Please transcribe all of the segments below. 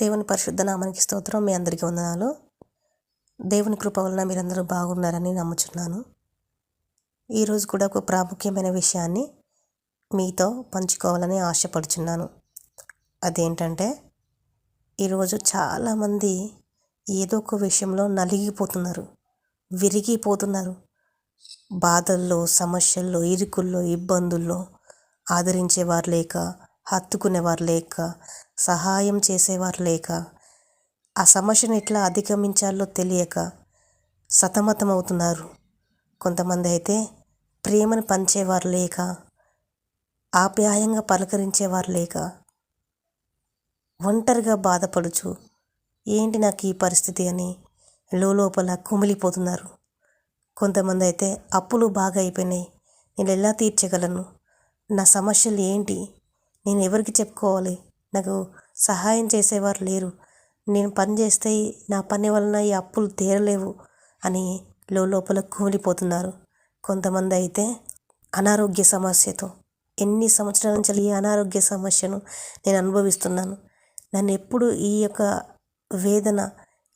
దేవుని పరిశుద్ధ నామానికి స్తోత్రం. మీ అందరికీ వందనాలు. దేవుని కృప వలన మీరందరూ బాగున్నారని నమ్ముచున్నాను. ఈరోజు కూడా ఒక ప్రాముఖ్యమైన విషయాన్ని మీతో పంచుకోవాలని ఆశపడుచున్నాను. అదేంటంటే ఈరోజు చాలామంది ఏదో ఒక విషయంలో నలిగిపోతున్నారు విరిగిపోతున్నారు. బాధల్లో సమస్యల్లో ఇరుకుల్లో ఇబ్బందుల్లో ఆదరించేవారు లేక హత్తుకునేవారు లేక సహాయం చేసేవారు లేక ఆ సమస్యను ఎట్లా అధిగమించాలో తెలియక సతమతమవుతున్నారు. కొంతమంది అయితే ప్రేమను పంచేవారు లేక ఆప్యాయంగా పలకరించేవారు లేక ఒంటరిగా బాధపడుచు ఏంటి నాకు ఈ పరిస్థితి అని లోపల కుమిలిపోతున్నారు. కొంతమంది అయితే అప్పులు బాగా అయిపోయినాయి నేను ఎలా తీర్చగలను? నా సమస్యలు ఏంటి? నేను ఎవరికి చెప్పుకోవాలి? నాకు సహాయం చేసేవారు లేరు. నేను పని చేస్తే నా పని వలన ఈ అప్పులు తీరలేవు అని లోపల కూలిపోతున్నారు. కొంతమంది అయితే అనారోగ్య సమస్యతో. ఎన్ని సంవత్సరాల నుంచి ఈ అనారోగ్య సమస్యను నేను అనుభవిస్తున్నాను. నన్ను ఎప్పుడు ఈ యొక్క వేదన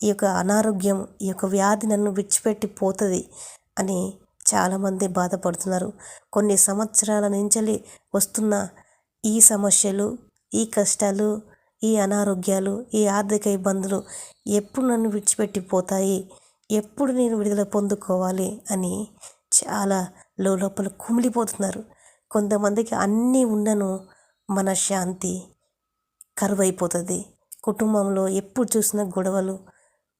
ఈ యొక్క అనారోగ్యం ఈ యొక్క వ్యాధి నన్ను విడిచిపెట్టి పోతుంది అని చాలామంది బాధపడుతున్నారు. కొన్ని సంవత్సరాల నుంచి వస్తున్న ఈ సమస్యలు ఈ కష్టాలు ఈ అనారోగ్యాలు ఈ ఆర్థిక ఇబ్బందులు ఎప్పుడు నన్ను విడిచిపెట్టిపోతాయి? ఎప్పుడు నేను విడుదల పొందుకోవాలి? అని చాలా లోపల కుమిలిపోతున్నారు. కొంతమందికి అన్నీ ఉన్నను మన శాంతి కరువైపోతుంది. కుటుంబంలో ఎప్పుడు చూసినా గొడవలు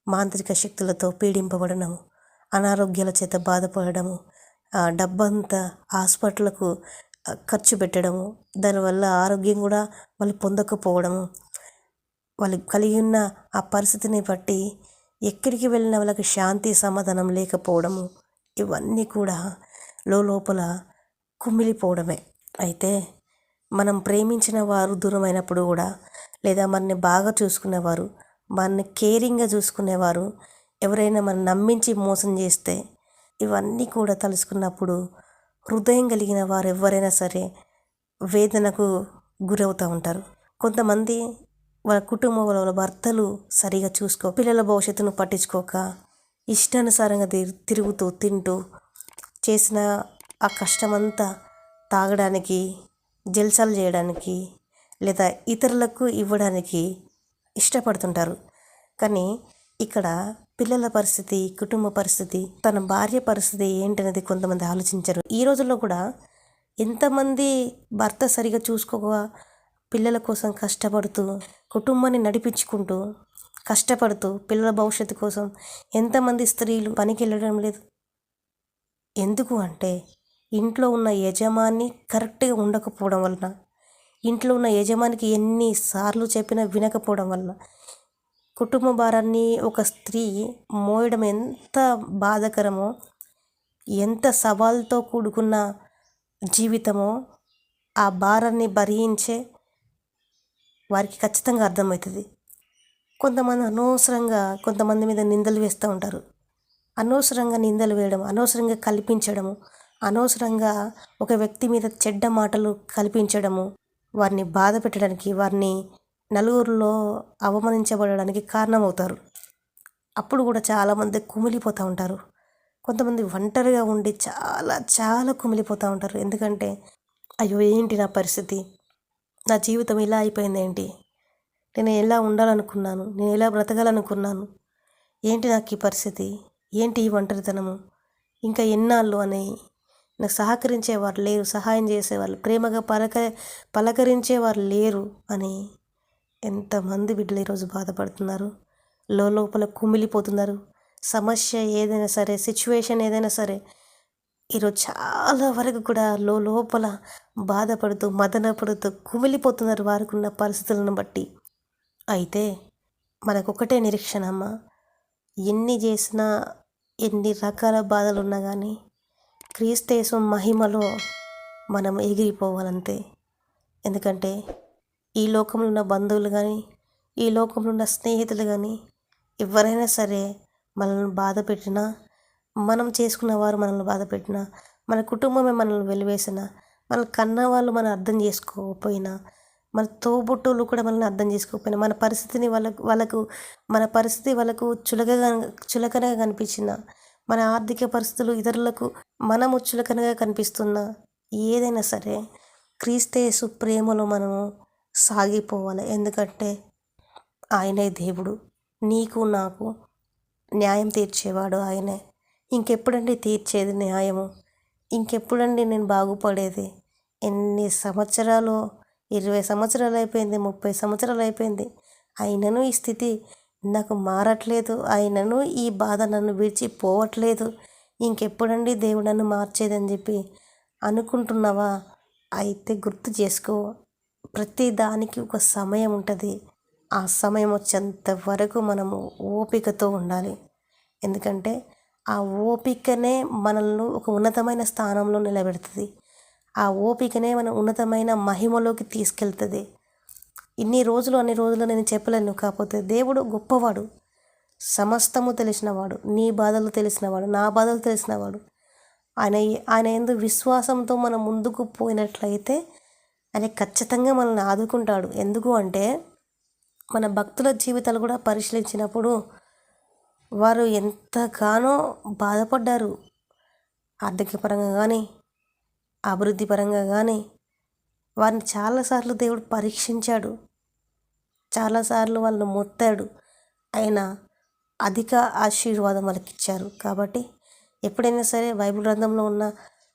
మాంత్రిక శక్తులతో పీడింపబడము అనారోగ్యాల చేత బాధపడము డబ్బంతా హాస్పిటల్కు ఖర్చు పెట్టడము దానివల్ల ఆరోగ్యం కూడా వాళ్ళు పొందకపోవడము వాళ్ళు కలిగి ఉన్న ఆ పరిస్థితిని బట్టి ఎక్కడికి వెళ్ళిన వాళ్ళకి శాంతి సమాధానం లేకపోవడము ఇవన్నీ కూడా లోపల కుమిలిపోవడమే. అయితే మనం ప్రేమించిన వారు దూరమైనప్పుడు కూడా లేదా మనని బాగా చూసుకునేవారు మనని కేరింగ్గా చూసుకునేవారు ఎవరైనా మనం నమ్మించి మోసం చేస్తే ఇవన్నీ కూడా తలుసుకున్నప్పుడు హృదయం కలిగిన వారు ఎవరైనా సరే వేదనకు గురవుతూ ఉంటారు. కొంతమంది వాళ్ళ కుటుంబం వాళ్ళ భర్తలు సరిగా చూసుకో పిల్లల భవిష్యత్తును పట్టించుకోక ఇష్టానుసారంగా తిరుగుతూ తింటూ చేసిన ఆ కష్టమంతా తాగడానికి జల్సాలు చేయడానికి లేదా ఇతరులకు ఇవ్వడానికి ఇష్టపడుతుంటారు. కానీ ఇక్కడ పిల్లల పరిస్థితి కుటుంబ పరిస్థితి తన భార్య పరిస్థితి ఏంటనేది కొంతమంది ఆలోచించరు. ఈ రోజుల్లో కూడా ఎంతమంది భర్త సరిగా చూసుకోక పిల్లల కోసం కష్టపడుతూ కుటుంబాన్ని నడిపించుకుంటూ కష్టపడుతూ పిల్లల భవిష్యత్తు కోసం ఎంతమంది స్త్రీలు పనికి వెళ్ళడం లేదు? ఎందుకు అంటే ఇంట్లో ఉన్న యజమాని కరెక్ట్గా ఉండకపోవడం వలన ఇంట్లో ఉన్న యజమానికి ఎన్నిసార్లు చెప్పినా వినకపోవడం వల్ల కుటుంబ భారాన్ని ఒక స్త్రీ మోయడం ఎంత బాధకరమో ఎంత సవాల్తో కూడుకున్న జీవితమో ఆ భారాన్ని భరించే వారికి ఖచ్చితంగా అర్థమవుతుంది. కొంతమంది అనవసరంగా కొంతమంది మీద నిందలు వేస్తూ ఉంటారు. అనవసరంగా నిందలు వేయడం అనవసరంగా కల్పించడము అనవసరంగా ఒక వ్యక్తి మీద చెడ్డ మాటలు కల్పించడము వారిని బాధ పెట్టడానికి వారిని నలుగురిలో అవమానించబడడానికి కారణమవుతారు. అప్పుడు కూడా చాలామంది కుమిలిపోతూ ఉంటారు. కొంతమంది ఒంటరిగా ఉండి చాలా చాలా కుమిలిపోతూ ఉంటారు. ఎందుకంటే అయ్యో ఏంటి నా పరిస్థితి? నా జీవితం ఇలా అయిపోయింది ఏంటి? నేను ఎలా ఉండాలనుకున్నాను? నేను ఎలా బ్రతకాలనుకున్నాను? ఏంటి నాకు ఈ పరిస్థితి? ఏంటి ఈ ఒంటరితనము? ఇంకా ఎన్నాళ్ళు అని నాకు సహకరించేవారు లేరు సహాయం చేసేవాళ్ళు ప్రేమగా పలక పలకరించేవారు లేరు అని ఎంతమంది బిడ్డలు ఈరోజు బాధపడుతున్నారు? లోపల కుమిలిపోతున్నారు. సమస్య ఏదైనా సరే సిచ్యువేషన్ ఏదైనా సరే ఈరోజు చాలా వరకు కూడా లోపల బాధపడుతూ మదనపడుతూ కుమిలిపోతున్నారు వారికి ఉన్న పరిస్థితులను బట్టి. అయితే మనకొకటే నిరీక్షణ అమ్మ. ఎన్ని చేసినా ఎన్ని రకాల బాధలు ఉన్నా కానీ క్రీస్తేశం మహిమలో మనం ఎగిరిపోవాలంతే. ఎందుకంటే ఈ లోకంలో ఉన్న బంధువులు కానీ ఈ లోకంలో ఉన్న స్నేహితులు కానీ ఎవరైనా సరే మనల్ని బాధ పెట్టినా మనం చేసుకున్న వారు మనల్ని బాధ పెట్టినా మన కుటుంబమే మనల్ని వెలివేసిన మన కన్న వాళ్ళు మనం అర్థం చేసుకోకపోయినా మన తోబుట్టులు కూడా మనల్ని అర్థం చేసుకోకపోయినా మన పరిస్థితిని వాళ్ళకు వాళ్ళకు మన పరిస్థితి వాళ్ళకు చులకగా చులకనగా కనిపించిన మన ఆర్థిక పరిస్థితులు ఇతరులకు మనము చులకనగా కనిపిస్తున్న ఏదైనా సరే క్రీస్తేసు ప్రేమలో మనము సాగిపోవాలి. ఎందుకంటే ఆయనే దేవుడు. నీకు నాకు న్యాయం తీర్చేవాడు ఆయనే. ఇంకెప్పుడండి తీర్చేది న్యాయము? ఇంకెప్పుడండి నేను బాగుపడేది? ఎన్ని సంవత్సరాలు? ఇరవై సంవత్సరాలు అయిపోయింది ముప్పై సంవత్సరాలు అయిపోయింది. అయినను ఈ స్థితి నాకు మారట్లేదు. అయినను ఈ బాధ నన్ను విడిచిపోవట్లేదు. ఇంకెప్పుడండి దేవుడు నన్ను మార్చేదని చెప్పి అనుకుంటున్నావా? అయితే గుర్తు చేసుకో. ప్రతి దానికి ఒక సమయం ఉంటుంది. ఆ సమయం వచ్చేంత వరకు మనము ఓపికతో ఉండాలి. ఎందుకంటే ఆ ఓపికనే మనల్ని ఒక ఉన్నతమైన స్థానంలో నిలబెడుతుంది. ఆ ఓపికనే మన ఉన్నతమైన మహిమలోకి తీసుకెళ్తుంది. ఇన్ని రోజులు అన్ని రోజులు నేను చెప్పలేను. కాకపోతే దేవుడు గొప్పవాడు. సమస్తము తెలిసినవాడు. నీ బాధలు తెలిసినవాడు. నా బాధలు తెలిసినవాడు. ఆయన ఆయన ఎందు విశ్వాసంతో మనం ముందుకు పోయినట్లయితే ఆయన ఖచ్చితంగా మనల్ని ఆదుకుంటాడు. ఎందుకు అంటే మన భక్తుల జీవితాలు కూడా పరిశీలించినప్పుడు వారు ఎంతగానో బాధపడ్డారు. ఆర్థిక పరంగా కానీ అభివృద్ధి పరంగా కానీ వారిని చాలాసార్లు దేవుడు పరీక్షించాడు. చాలాసార్లు వాళ్ళని మొత్తాడు. ఆయన అధిక ఆశీర్వాదం వాళ్ళకి ఇచ్చారు కాబట్టి ఎప్పుడైనా సరే బైబిల్ గ్రంథంలో ఉన్న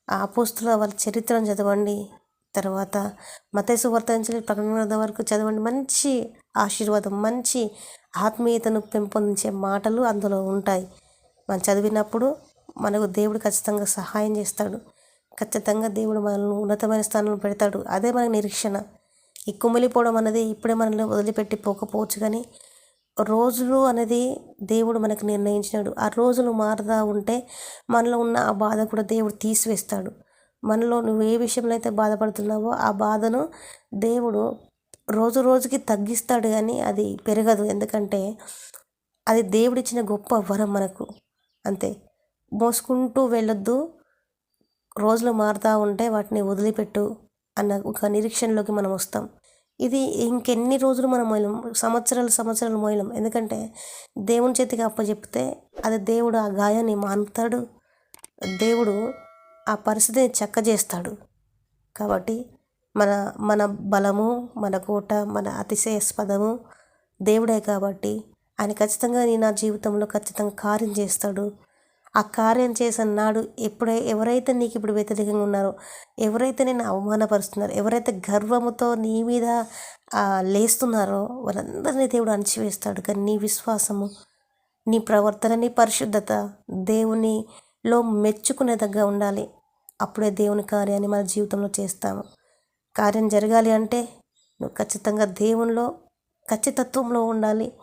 ఆ అపోస్తుల వాళ్ళ చరిత్రను చదవండి. తర్వాత మతేసు వర్తించిన ప్రకటన వరకు చదవండి. మంచి ఆశీర్వాదం మంచి ఆత్మీయతను పెంపొందించే మాటలు అందులో ఉంటాయి. మనం చదివినప్పుడు మనకు దేవుడు ఖచ్చితంగా సహాయం చేస్తాడు. ఖచ్చితంగా దేవుడు మనల్ని ఉన్నతమైన స్థానంలో పెడతాడు. అదే మనకు నిరీక్షణ. ఈ కుమిలిపోవడం అనేది ఇప్పుడే మనల్ని వదిలిపెట్టి పోకపోవచ్చు కానీ రోజులు అనేది దేవుడు మనకు నిర్ణయించినాడు. ఆ రోజులు మారుతా ఉంటే మనలో ఉన్న ఆ బాధ కూడా దేవుడు తీసివేస్తాడు. మనలో నువ్వు ఏ విషయంలో అయితే బాధపడుతున్నావో ఆ బాధను దేవుడు రోజు రోజుకి తగ్గిస్తాడు కానీ అది పెరగదు. ఎందుకంటే అది దేవుడిచ్చిన గొప్ప వరం మనకు. అంతే. మోసుకుంటూ వెళ్ళొద్దు. రోజులు మారుతూ ఉంటే వాటిని వదిలిపెట్టు అన్న ఒక నిరీక్షణలోకి మనం వస్తాం. ఇది ఇంకెన్ని రోజులు మనం మొయలం సంవత్సరాలు సంవత్సరాలు మొయలం ఎందుకంటే దేవుని చేతికి అప్పచెప్తే అది దేవుడు ఆ గాయాన్ని మానుతాడు. దేవుడు ఆ పరిస్థితిని చక్కజేస్తాడు. కాబట్టి మన మన బలము మన కోట మన అతిశయాస్పదము దేవుడే కాబట్టి ఆయన ఖచ్చితంగా నీ నా జీవితంలో ఖచ్చితంగా కార్యం చేస్తాడు. ఆ కార్యం చేసిన నాడు ఎప్పుడై ఎవరైతే నీకు ఇప్పుడు వ్యతిరేకంగా ఉన్నారో ఎవరైతే నేను అవమానపరుస్తున్నారో ఎవరైతే గర్వముతో నీ మీద లేస్తున్నారో వాళ్ళందరినీ దేవుడు అణచివేస్తాడు. కానీ నీ విశ్వాసము నీ ప్రవర్తన నీ పరిశుద్ధత దేవునిలో మెచ్చుకునేదగ్గ ఉండాలి. అప్పుడే దేవుని కార్యాన్ని మన జీవితంలో చేస్తాము. కార్యం జరగాలి అంటే నువ్వు ఖచ్చితంగా దేవునిలో ఖచ్చితత్వంలో ఉండాలి.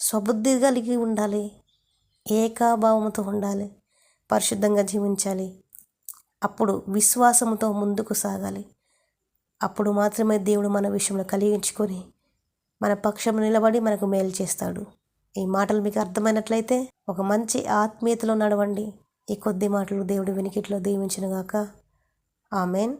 స్వబుద్ధి కలిగి ఉండాలి. ఏకాభావంతో ఉండాలి. పరిశుద్ధంగా జీవించాలి. అప్పుడు విశ్వాసంతో ముందుకు సాగాలి. అప్పుడు మాత్రమే దేవుడు మన విషయంలో కలిగించుకొని మన పక్షం నిలబడి మనకు మేలు చేస్తాడు. ఈ మాటలు మీకు అర్థమైనట్లయితే ఒక మంచి ఆత్మీయతలో నడవండి. ఈ కొద్ది మాటలు దేవుడి వెనికిట్లో దీవించినగాక. ఆమెన్.